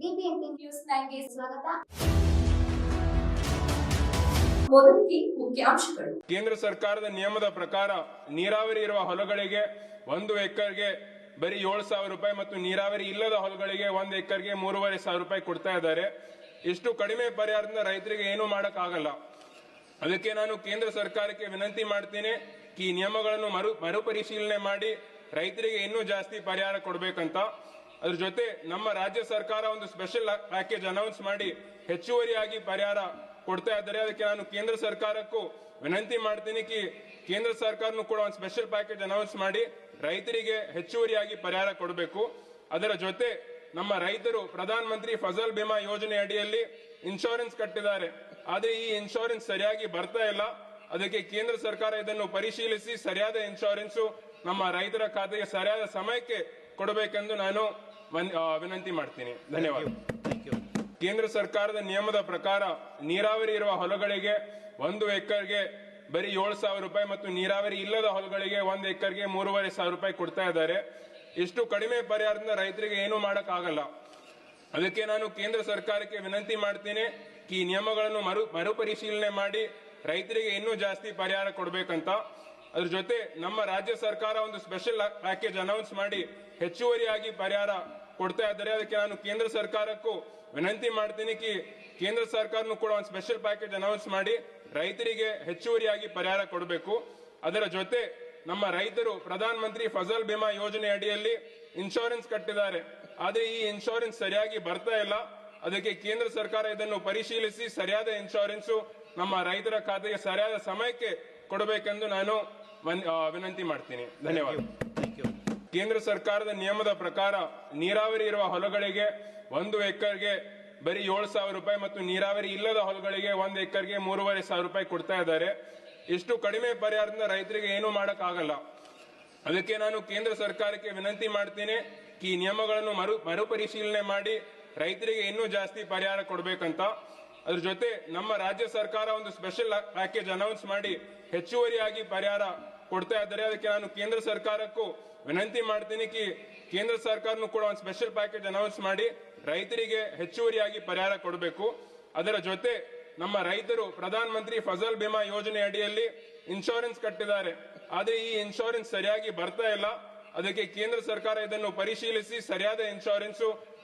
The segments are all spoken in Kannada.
ನ್ಯೂಸ್ ಸ್ವಾಗತ. ಕೇಂದ್ರ ಸರ್ಕಾರದ ನಿಯಮದ ಪ್ರಕಾರ ನೀರಾವರಿ ಇರುವ ಹೊಲಗಳಿಗೆ ಒಂದು ಎಕರ್ಗೆ ಬರೀ ಏಳು ಸಾವಿರ ರೂಪಾಯಿ ಮತ್ತು ನೀರಾವರಿ ಇಲ್ಲದ ಹೊಲಗಳಿಗೆ ಒಂದು ಎಕರ್ಗೆ ಮೂರುವರೆ ಸಾವಿರ ರೂಪಾಯಿ ಕೊಡ್ತಾ ಇದ್ದಾರೆ. ಇಷ್ಟು ಕಡಿಮೆ ಪರಿಹಾರದಿಂದ ರೈತರಿಗೆ ಏನು ಆಗಲ್ಲ ಅದಕ್ಕೆ ನಾನು ಕೇಂದ್ರ ಸರ್ಕಾರಕ್ಕೆ ವಿನಂತಿ ಮಾಡ್ತೀನಿ, ಈ ನಿಯಮಗಳನ್ನು ಮರು ಮರುಪರಿಶೀಲನೆ ಮಾಡಿ ರೈತರಿಗೆ ಇನ್ನೂ ಜಾಸ್ತಿ ಪರಿಹಾರ ಕೊಡ್ಬೇಕಂತ. ಅದ್ರ ಜೊತೆ ನಮ್ಮ ರಾಜ್ಯ ಸರ್ಕಾರ ಒಂದು ಸ್ಪೆಷಲ್ ಪ್ಯಾಕೇಜ್ ಅನೌನ್ಸ್ ಮಾಡಿ ಹೆಚ್ಚುವರಿಯಾಗಿ ಪರಿಹಾರ ಕೊಡ್ತಾ ಇದ್ದಾರೆ. ಅದಕ್ಕೆ ನಾನು ಕೇಂದ್ರ ಸರ್ಕಾರಕ್ಕೂ ವಿನಂತಿ ಮಾಡ್ತೀನಿ ಕಿ, ಕೇಂದ್ರ ಸರ್ಕಾರನು ಕೂಡ ಒಂದು ಸ್ಪೆಷಲ್ ಪ್ಯಾಕೇಜ್ ಅನೌನ್ಸ್ ಮಾಡಿ ರೈತರಿಗೆ ಹೆಚ್ಚುವರಿಯಾಗಿ ಪರಿಹಾರ ಕೊಡಬೇಕು. ಅದರ ಜೊತೆ ನಮ್ಮ ರೈತರು ಪ್ರಧಾನ ಮಂತ್ರಿ ಫಸಲ್ ಬಿಮಾ ಯೋಜನೆ ಅಡಿಯಲ್ಲಿ ಇನ್ಶೂರೆನ್ಸ್ ಕಟ್ಟಿದ್ದಾರೆ. ಆದರೆ ಈ ಇನ್ಶೂರೆನ್ಸ್ ಸರಿಯಾಗಿ ಬರ್ತಾ ಇಲ್ಲ. ಅದಕ್ಕೆ ಕೇಂದ್ರ ಸರ್ಕಾರ ಇದನ್ನು ಪರಿಶೀಲಿಸಿ ಸರಿಯಾದ ಇನ್ಶೂರೆನ್ಸ್ ನಮ್ಮ ರೈತರ ಖಾತೆಗೆ ಸರಿಯಾದ ಸಮಯಕ್ಕೆ ಕೊಡಬೇಕೆಂದು ನಾನು ವಿನಂತಿ ಮಾಡ್ತೀನಿ. ಧನ್ಯವಾದ. ಕೇಂದ್ರ ಸರ್ಕಾರದ ನಿಯಮದ ಪ್ರಕಾರ ನೀರಾವರಿ ಇರುವ ಹೊಲಗಳಿಗೆ ಒಂದು ಎಕರ್ಗೆ ಬರೀ ಏಳು ಸಾವಿರ ರೂಪಾಯಿ ಮತ್ತು ನೀರಾವರಿ ಇಲ್ಲದ ಹೊಲಗಳಿಗೆ ಒಂದು ಎಕರ್ಗೆ ಮೂರುವರೆ ಸಾವಿರ ರೂಪಾಯಿ ಕೊಡ್ತಾ ಇದ್ದಾರೆ. ಇಷ್ಟು ಕಡಿಮೆ ಪರಿಹಾರದಿಂದ ರೈತರಿಗೆ ಏನು ಮಾಡೋಕ್ಕಾಗಲ್ಲ. ಅದಕ್ಕೆ ನಾನು ಕೇಂದ್ರ ಸರ್ಕಾರಕ್ಕೆ ವಿನಂತಿ ಮಾಡ್ತೀನಿ. ಈ ನಿಯಮಗಳನ್ನು ಮರು ಮರುಪರಿಶೀಲನೆ ಮಾಡಿ ರೈತರಿಗೆ ಇನ್ನೂ ಜಾಸ್ತಿ ಪರಿಹಾರ ಕೊಡ್ಬೇಕಂತ. ಅದ್ರ ಜೊತೆ ನಮ್ಮ ರಾಜ್ಯ ಸರ್ಕಾರ ಒಂದು ಸ್ಪೆಷಲ್ ಪ್ಯಾಕೇಜ್ ಅನೌನ್ಸ್ ಮಾಡಿ ಹೆಚ್ಚುವರಿಯಾಗಿ ಪರಿಹಾರ ಕೊಡ್ತಾ ಇದ್ದಾರೆ. ಅದಕ್ಕೆ ನಾನು ಕೇಂದ್ರ ಸರ್ಕಾರಕ್ಕೂ ವಿನಂತಿ ಮಾಡ್ತೀನಿ ಕಿ ಕೇಂದ್ರ ಸರ್ಕಾರನು ಕೂಡ ಒಂದು ಸ್ಪೆಷಲ್ ಪ್ಯಾಕೇಜ್ ಅನೌನ್ಸ್ ಮಾಡಿ ರೈತರಿಗೆ ಹೆಚ್ಚುವರಿಯಾಗಿ ಪರಿಹಾರ ಕೊಡಬೇಕು. ಅದರ ಜೊತೆ ನಮ್ಮ ರೈತರು ಪ್ರಧಾನ ಮಂತ್ರಿ ಫಸಲ್ ಬಿಮಾ ಯೋಜನೆ ಅಡಿಯಲ್ಲಿ ಇನ್ಶೂರೆನ್ಸ್ ಕಟ್ಟಿದ್ದಾರೆ. ಆದರೆ ಈ ಇನ್ಶೂರೆನ್ಸ್ ಸರಿಯಾಗಿ ಬರ್ತಾ ಇಲ್ಲ. ಅದಕ್ಕೆ ಕೇಂದ್ರ ಸರ್ಕಾರ ಇದನ್ನು ಪರಿಶೀಲಿಸಿ, ಸರಿಯಾದ ಇನ್ಶೂರೆನ್ಸ್ ನಮ್ಮ ರೈತರ ಖಾತೆಗೆ ಸರಿಯಾದ ಸಮಯಕ್ಕೆ ಕೊಡಬೇಕೆಂದು ನಾನು ವಿನಂತಿ ಮಾಡ್ತೀನಿ. ಧನ್ಯವಾದ. ಕೇಂದ್ರ ಸರ್ಕಾರದ ನಿಯಮದ ಪ್ರಕಾರ ನೀರಾವರಿ ಇರುವ ಹೊಲಗಳಿಗೆ ಒಂದು ಎಕರ್ಗೆ ಬರೀ ಏಳು ಸಾವಿರ ರೂಪಾಯಿ ಮತ್ತು ನೀರಾವರಿ ಇಲ್ಲದ ಹೊಲಗಳಿಗೆ ಒಂದು ಎಕರ್ಗೆ ಮೂರುವರೆ ಸಾವಿರ ರೂಪಾಯಿ ಕೊಡ್ತಾ ಇದ್ದಾರೆ. ಇಷ್ಟು ಕಡಿಮೆ ಪರಿಹಾರದಿಂದ ರೈತರಿಗೆ ಏನು ಮಾಡೋಕ್ಕಾಗಲ್ಲ. ಅದಕ್ಕೆ ನಾನು ಕೇಂದ್ರ ಸರ್ಕಾರಕ್ಕೆ ವಿನಂತಿ ಮಾಡ್ತೀನಿ. ಈ ನಿಯಮಗಳನ್ನು ಮರು ಮರುಪರಿಶೀಲನೆ ಮಾಡಿ ರೈತರಿಗೆ ಇನ್ನೂ ಜಾಸ್ತಿ ಪರಿಹಾರ ಕೊಡ್ಬೇಕಂತ. ಅದ್ರ ಜೊತೆ ನಮ್ಮ ರಾಜ್ಯ ಸರ್ಕಾರ ಒಂದು ಸ್ಪೆಷಲ್ ಪ್ಯಾಕೇಜ್ ಅನೌನ್ಸ್ ಮಾಡಿ ಹೆಚ್ಚುವರಿಯಾಗಿ ಪರಿಹಾರ ಕೊಡ್ತಾ ಇದ್ದಾರೆ. ಅದಕ್ಕೆ ನಾನು ಕೇಂದ್ರ ಸರ್ಕಾರಕ್ಕೂ ವಿನಂತಿ ಮಾಡ್ತೀನಿ ಕಿ ಕೇಂದ್ರ ಸರ್ಕಾರನು ಕೂಡ ಒಂದು ಸ್ಪೆಷಲ್ ಪ್ಯಾಕೇಜ್ ಅನೌನ್ಸ್ ಮಾಡಿ ರೈತರಿಗೆ ಹೆಚ್ಚುವರಿಯಾಗಿ ಪರಿಹಾರ ಕೊಡಬೇಕು. ಅದರ ಜೊತೆ ನಮ್ಮ ರೈತರು ಪ್ರಧಾನ ಮಂತ್ರಿ ಫಸಲ್ ಬಿಮಾ ಯೋಜನೆ ಅಡಿಯಲ್ಲಿ ಇನ್ಶೂರೆನ್ಸ್ ಕಟ್ಟಿದ್ದಾರೆ. ಆದ್ರೆ ಈ ಇನ್ಶೂರೆನ್ಸ್ ಸರಿಯಾಗಿ ಬರ್ತಾ ಇಲ್ಲ. ಅದಕ್ಕೆ ಕೇಂದ್ರ ಸರ್ಕಾರ ಇದನ್ನು ಪರಿಶೀಲಿಸಿ ಸರಿಯಾದ ಇನ್ಶೂರೆನ್ಸ್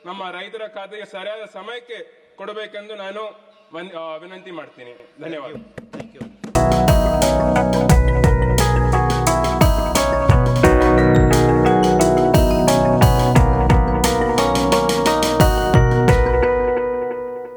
ನಮ್ಮ ರೈತರ ಖಾತೆಗೆ ಸರಿಯಾದ ಸಮಯಕ್ಕೆ ಕೊಡಬೇಕೆಂದು ನಾನು ವಿನಂತಿ ಮಾಡ್ತೀನಿ. ಧನ್ಯವಾದ. Thank you